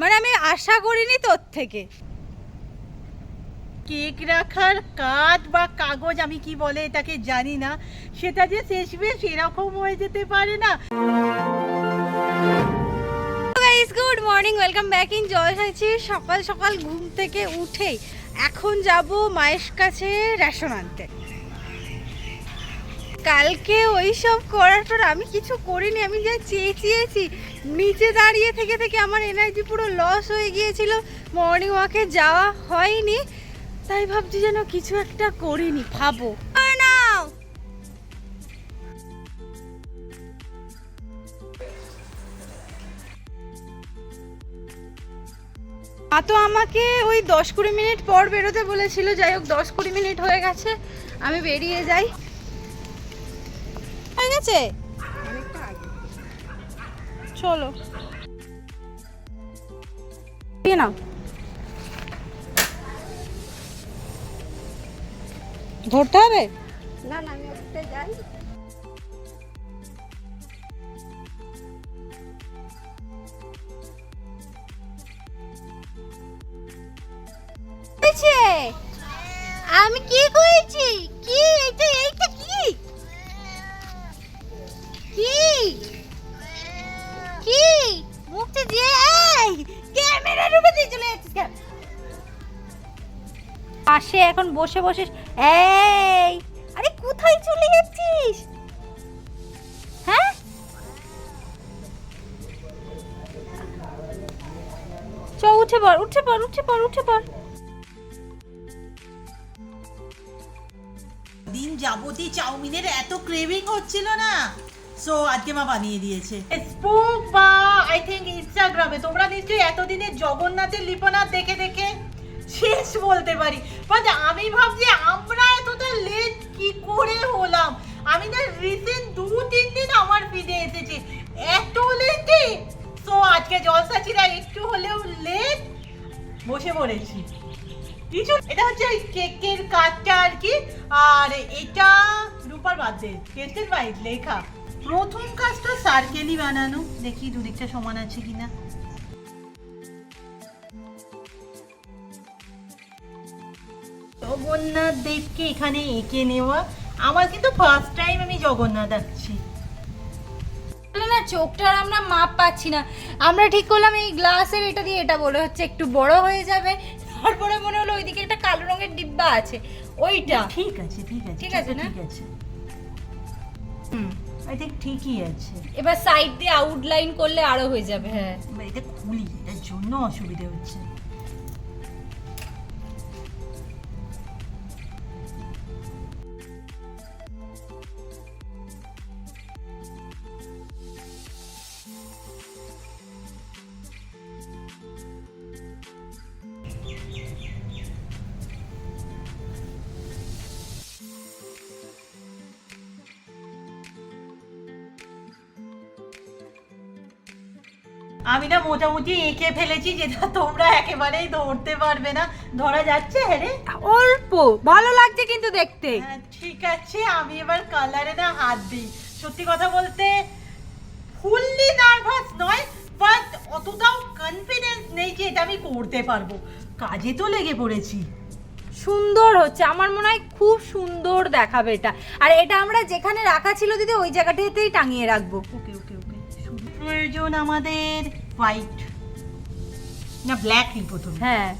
মানে আমি আশা করিনি তোর থেকে। কেক রাখার কাঠ বা কাগজ আমি কি বলে এটাকে জানি না। সেটা যে শেষবে সেরকম হয়ে যেতে পারে না। Good morning welcome back in Joy আছি সকাল সকাল ঘুম থেকে উঠেই এখন যাব মায়ের কাছে রেশন আনতে। কালকে ওই সব করার পর আমি কিছু করিনি আমি যা চেয়েছি নিচে দাঁড়িয়ে থেকে থেকে আমার এনার্জি পুরো লস হয়ে গিয়েছিল। মর্নিং ওয়াকে যাওয়া হয়নি তাই ভাবছি যেন কিছু একটা করিনি ভাবো। আর নাও মা তো আমাকে ওই দশ কুড়ি মিনিট পর বেরোতে বলেছিল যাই হোক দশ কুড়ি মিনিট হয়ে গেছে আমি বেরিয়ে যাই। গেছে চলো। নাও। ধরতে হবে? না না আমি যাই। আমি কি করেছি? কি? এটা এইটা কি? কি? মুখটা দিয়ে এই ক্যামেরা রুমে দিয়ে চলে যাচ্ছিস পাশে এখন বসে বসে এই, আরে কোথায় চলে যাচ্ছিস? হ্যাঁ? চ, উঠে পড় উঠে পড় উঠে পড় উঠে পড়। দিন যাবতী চাউমিনের এত ক্রেভিং হচ্ছিল না। সো আজকে মা বানিয়ে দিয়েছে। ফেসবুক বা আই থিঙ্ক ইনস্টাগ্রামে তোমরা নিশ্চয়ই এতদিনে জগন্নাথের লিপনাথ দেখে দেখে শেষ বলতে পারি। বাট আমি ভাবছি আমরা এতটা লেট কি করে হলাম? আমি না রিসেন্ট দু, তিন দিন আমার ফিডে এসেছে। এত লেটে সো আজকে জলসাচিরা একটু হলেও লেট বসে পড়েছি। কিছু এটা হচ্ছে ওই কেকের কাঠটা আর কি। আর এটা রূপার বার্থডে কেসের বাইট লেখা। প্রথম কাজটা সার্কেলই বানানো। দেখি দুদিকটা সমান আছে কিনা। জগন্নাথ দেবকে এখানে এঁকে নেওয়া। আমার কিন্তু ফার্স্ট টাইম আমি জগন্নাথ আঁকছি। না চোখটার আমরা মাপ পাচ্ছি না। আমরা ঠিক করলাম এই গ্লাসের এটা দিয়ে এটা বলে হচ্ছে একটু বড় হয়ে যাবে। তারপরে মনে হলো ওইদিকে একটা কালো রঙের ডিব্বা আছে। ওইটা। ঠিক আছে ঠিক আছে ঠিক আছে না? ঠিক আছে। হুম। আই থিঙ্ক ঠিকই আছে। এবার সাইড দিয়ে আউটলাইন করলে আরও হয়ে যাবে। হ্যাঁ। এটা খুলি এটার জন্য অসুবিধা হচ্ছে আমি না মোটামুটি এঁকে ফেলেছি যেটা তোমরা একেবারেই ধরতে পারবে না। ধরা যাচ্ছে হ্যাঁ রে? অল্প ভালো লাগছে কিন্তু দেখতে। হ্যাঁ, ঠিক আছে আমি এবার কালারে না হাত দিই। সত্যি কথা বলতে ফুললি নার্ভাস নয় বাট অতটাও কনফিডেন্স নেই যে এটা আমি করতে পারব। কাজে তো লেগে পড়েছি। সুন্দর হচ্ছে আমার মনে হয় খুব সুন্দর দেখাবে এটা। আর এটা আমরা যেখানে রাখা ছিল দিদি ওই জায়গাটাতেই টাঙিয়ে রাখব। ওকে ওকে ওকে। প্রয়োজন আমাদের। হোয়াইট না ব্ল্যাক নিই প্রথমে। হ্যাঁ।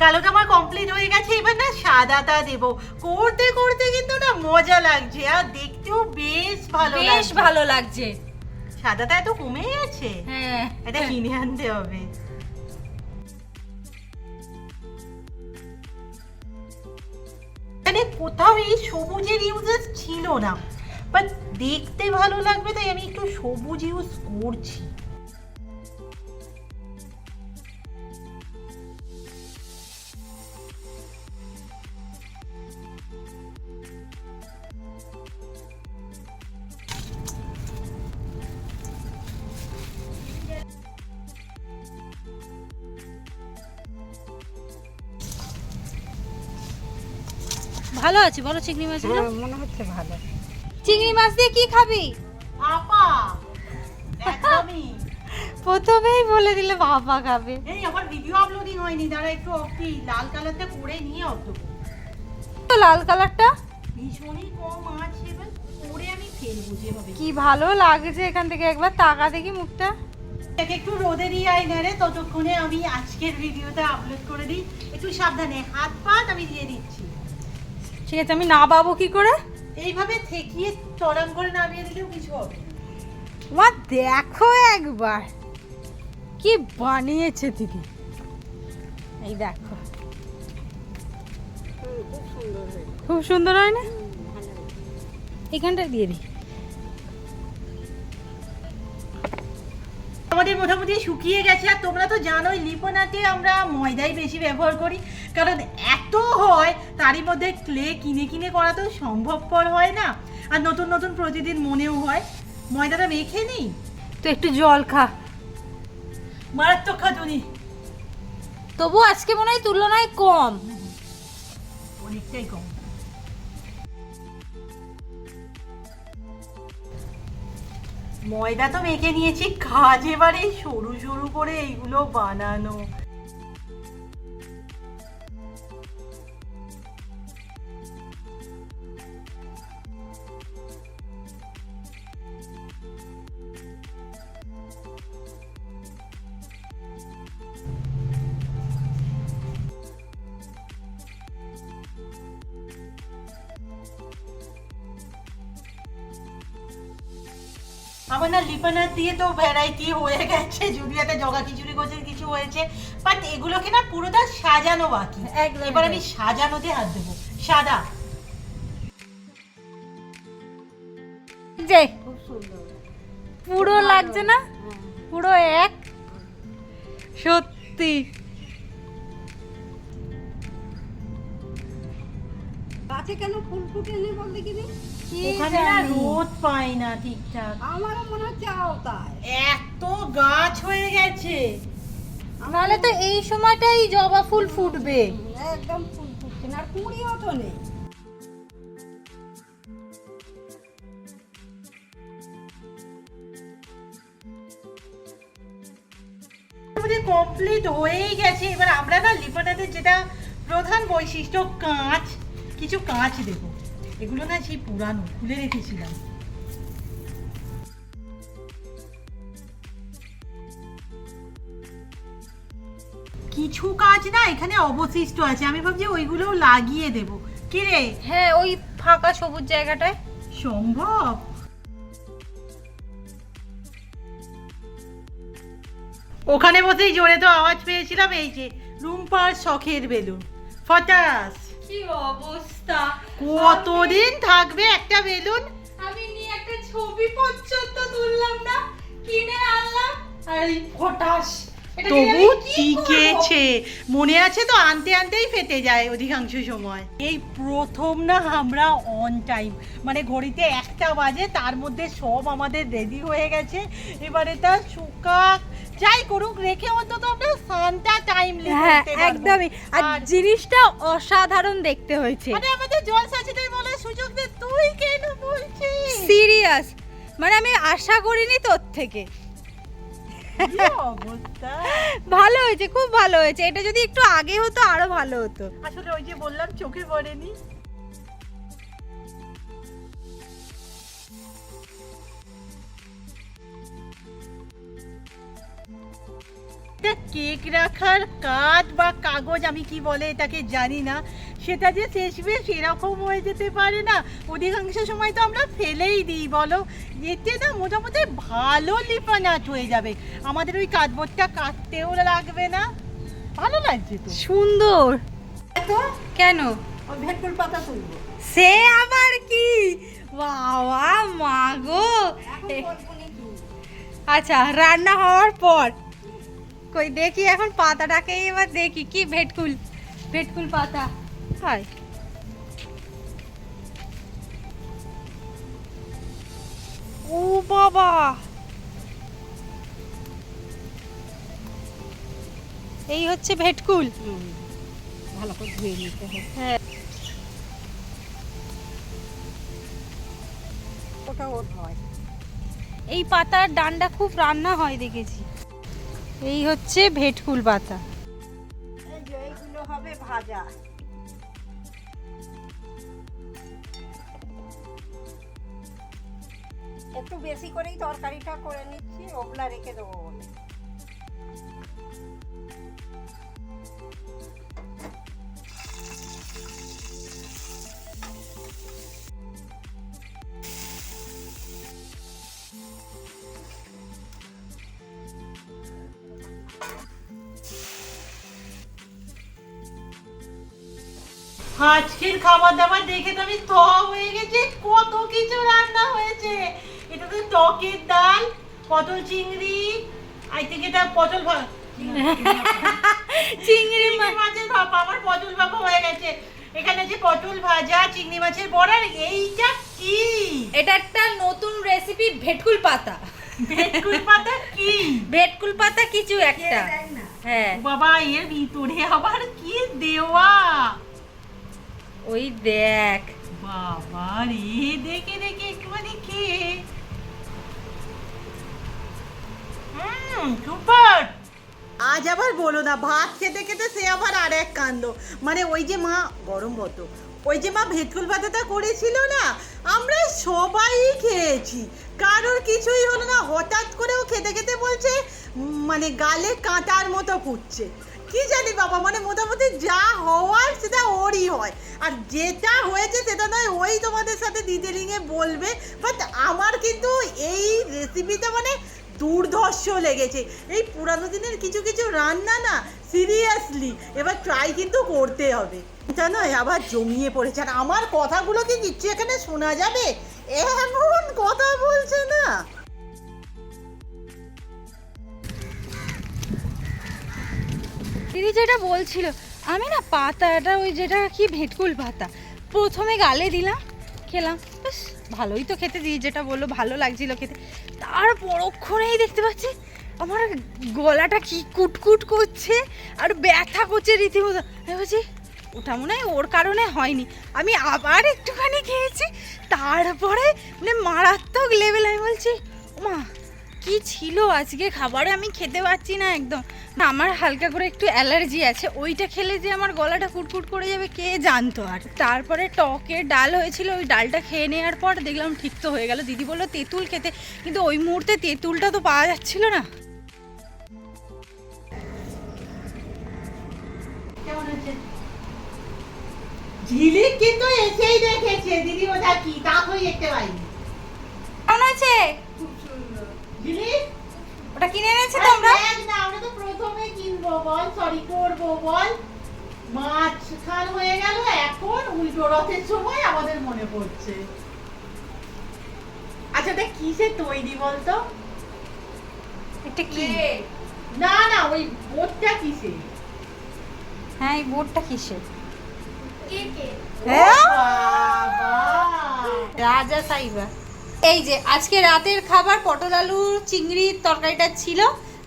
কালোটা আমার কমপ্লিট হয়ে গেছে এবার না সাদাটা দেবো। করতে করতে কিন্তু না মজা লাগছে আর দেখতেও বেশ ভালো বেশ ভালো লাগছে। সাদাটা এত কমে গেছে? হ্যাঁ। এটা কিনে আনতে হবে। মানে কোথাও এই সবুজের ইউজেস ছিল না। বাট দেখতে ভালো লাগবে তাই আমি একটু সবুজ ইউজ করছি। ভালো আছে? বলো চিংড়ি মাছগুলো হ্যাঁ মনে হচ্ছে ভালো। চিংড়ি মাছ দিয়ে কি খাবি? আপা একদমই। প্রথমেই বলে দিলে বাবা খাবে। এই আমার ভিডিও আপলোডিং হয়নি দাঁড়া একটু অফি লাল কালারটা করে নিয়ে অফ তো লাল কালারটা? ভীষণই কম আছে এবার করে আমি ফেলব যেভাবে। কি ভালো লাগছে এখান থেকে একবার তাকা দেখি মুখটা। এটাকে একটু রোদে দিয়ে আই না রে ততক্ষণে আমি আজকের ভিডিওটা আপলোড করে দিই। একটু সাবধানে হাত পাত আমি দিয়ে দিচ্ছি। ঠিক আছে আমি না পাবো কি করে? এইভাবে ঠেকিয়ে চড়ান করে নামিয়ে দিলেও কিছু হবে মা দেখো একবার। কি বানিয়েছে দিদি? এই দেখো। খুব সুন্দর হয় না এখানটা দিয়ে দিই। আমাদের মোটামুটি শুকিয়ে গেছে আর তোমরা তো জানোই লিপোনাতে আমরা ময়দাই বেশি ব্যবহার করি। কারণ এত হয় তারই মধ্যে ক্লে কিনে কিনে করা তো সম্ভবপর হয় না। আর নতুন নতুন প্রতিদিন মনেও হয়। ময়দাটা মেখে নিই তো একটু জল খা। মারাত্মক খাটুনি। তবু আজকে মনে হয় তুলনায় কম। অনেকটাই কম। ময়দা তো মেখে নিয়েছি কাজ এবারে সরু সরু করে এইগুলো বানানো। আমার না লিপানার দিয়ে তো ভ্যারাইটি হয়ে গেছে যদি একটা জগা খিচুড়ি গোছের কিছু হয়েছে। বাট এগুলোকে না পুরোটা সাজানো বাকি। এবার। আমি সাজানোতে হাত দেবো। সাদা। যে পুরো লাগছে না? পুরো এক। সত্যি। গাছে কেন ফুল ফুটেনি বল দেখিনি? ওখানে না রোদ পাই না ঠিকঠাক। আমারও মনে হচ্ছে আওতায় এত গাছ হয়ে গেছে। নাহলে তো এই সময়টাই জবা ফুল ফুটবে। একদম ফুল ফুটছে না কুড়িও তো নেই। কমপ্লিট হয়েই গেছে। এবার আমরা না লিপোনাদের যেটা প্রধান বৈশিষ্ট্য কাঁচ। কিছু কাঁচ দেবো। এগুলো না সেই পুরানো খুলে রেখেছিলাম। কিছু কাজ না এখানে অবশিষ্ট আছে। আমি ভাবছি ওইগুলোও লাগিয়ে দেব। কি রে? হ্যাঁ ওই ফাঁকা সবুজ জায়গাটায়। সম্ভব? ওখানে বসেই জোরে তো আওয়াজ পেয়েছিলাম এই যে রুম রুম্পার শখের বেলুন। ফটাস! কি অবস্থা? কতদিন থাকবে একটা বেলুন? আমি নিয়ে একটা ছবি পর্যন্ত তুললাম না কিনে আনলাম আর এই ফটাস তবু টিকেছে মনে আছে তো আনতে আনতেই ফেটে যায় অধিকাংশ সময়। এই প্রথম না আমরা অন টাইম মানে ঘড়িতে একটা বাজে তার মধ্যে সব আমাদের রেডি হয়ে গেছে। এবারে তা যাই করুক রেখে অন্তত আমরা সানটা টাইম হ্যাঁ একদমই। আর জিনিসটা অসাধারণ দেখতে হয়েছে। মানে আমাদের জল সাচিদের বলার সুযোগ দে তুই কেন বলছিস? সিরিয়াস মানে আমি আশা করিনি তোর থেকে। ভালো হয়েছে খুব ভালো হয়েছে। এটা যদি একটু আগে হতো আরও ভালো হতো। আসলে ওই যে বললাম চোখে পড়েনি? কেক রাখার কাঠ বা কাগজ আমি কি বলে এটাকে জানি না। সেটা যে শেষবে সেরকম হয়ে যেতে পারে না। অধিকাংশ সময় তো আমরা ফেলেই দিই বলো? এতে না মোটামুটি ভালো লিপানাট হয়ে যাবে। আমাদের ওই কার্ডবোর্ডটা কাটতেও লাগবে না। ভালো লাগছে তো। সুন্দর। কেন? ওই পাতা তুলবো। সে আবার কি? বাবা মাগো আচ্ছা রান্না হওয়ার পর কই দেখি এখন পাতাটাকে এবার দেখি কি ভেটকুল ভেটকুল পাতা। হয় ও বাবা! এই হচ্ছে ভেটকুল। ভালো করে ধুয়ে নিতে হবে। হ্যাঁ। ওটা ওর হয়। এই পাতার ডান্ডা খুব রান্না হয় দেখেছি। এই হচ্ছে ভেটকুল পাতা এই এইগুলো হবে ভাজা। একটু বেশি করেই তরকারিটা করে নিচ্ছি, ওগুলা রেখে দেবো বলে। আজকের খাবার দাবার দেখে তো আমি থ হয়ে গেছে কত কিছু রান্না হয়েছে। এটা তো টকের ডাল পটল চিংড়ি আই থেকে এটা পটল চিংড়ি চিংড়ি মাছের ভাপা আমার পটল ভাপা হয়ে গেছে। এখানে যে পটল ভাজা চিংড়ি মাছের বড়া এইটা কি? এটা একটা নতুন রেসিপি ভেটকুল পাতা। ভেটকুল পাতা কি? ভেটকুল পাতা কিছু একটা। হ্যাঁ। বাবা এর ভিতরে আবার কি দেওয়া? ওই দেখ। বাবা রে দেখে দেখে একটুখানি খেয়ে। সুপার। আজ আবার বলো না ভাত খেতে খেতে সে আবার আর এক কাণ্ড। মানে ওই যে মা গরম বত ওই যে মা ভেটকুল পাতাটা করেছিল না আমরা সবাই খেয়েছি। কারোর কিছুই হলো না হঠাৎ করেও খেতে খেতে বলছে মানে গালে কাঁটার মতো ফুটছে। কি জানি বাবা মানে মোটামুটি যা হওয়ার সেটা ওরই হয়। আর যেটা হয়েছে সেটা নয়, ওই তোমাদের সাথে ডিটেলিংয়ে বলবে বাট আমার কিন্তু এই রেসিপিটা মানে দুর্ধর্ষ লেগেছে। এই পুরানো দিনের কিছু কিছু রান্না না সিরিয়াসলি এবার ট্রাই কিন্তু করতে হবে। জানো আবার জমিয়ে পড়েছে। আর আমার কথাগুলো কি কিচ্ছু এখানে শোনা যাবে? এমন কথা বলছে না। দিদি যেটা বলছিল, আমি না পাতাটা ওই যেটা কি ভেটকুল পাতা, প্রথমে গালে দিলাম, খেলাম, বেশ ভালোই তো খেতে দিই যেটা বলল, ভালো লাগছিল খেতে। তার পরক্ষণেই দেখতে পাচ্ছি, আমার গলাটা কি কুটকুট করছে আর ব্যথা করছে রীতিমতো। বলছি, ওটা মনে হয় ওর কারণে হয়নি। আমি আবার একটুখানি খেয়েছি, তারপরে মানে মারাত্মক লেভেল আমি বলছি মা কি ছিল আজকে? খাবারে আমি খেতে পারছি না একদম। আমার হালকা করে একটু অ্যালার্জি আছে ওইটা খেলে যে আমার গলাটা কুটকুট করে যাবে কে জানতো আর? তারপরে টকে ডাল হয়েছিল ওই ডালটা খেয়ে নেওয়ার পর দেখলাম ঠিক তো হয়ে গেল। দিদি বলল তেঁতুল খেতে। কিন্তু ওই মুহূর্তে তেঁতুলটা তো পাওয়া যাচ্ছিল না। ঝিলিক কিন্তু এসেই দেখেছে। দিদি ওটা কি? তা হয়ে দেখতে পাইনি। কেমন ঝিলিক ওটা কিনে এনেছে তোমরা? না আমরা তো প্রথমে কিনবো বল সরি করব বল। হয়ে গেল এখন উল্টো রথের সময় আমাদের মনে পড়ছে। আচ্ছা দেখ কিসে তৈরি বলতো? এটা কি? না না ওই বোটটা কিসে? হ্যাঁ এই বোর্ডটা কিসের বাবা! রাজা সাইবা। এই যে আজকে রাতের খাবার পটল আলু চিংড়ির তরকারিটা ছিল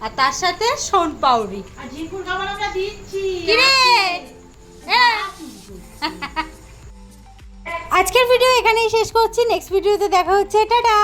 আর তার সাথে সোন পাউরি খাবার আমরা দিচ্ছি। হ্যাঁ। আজকের ভিডিও এখানেই শেষ করছি। নেক্সট ভিডিওতে দেখা হচ্ছে। টাটা।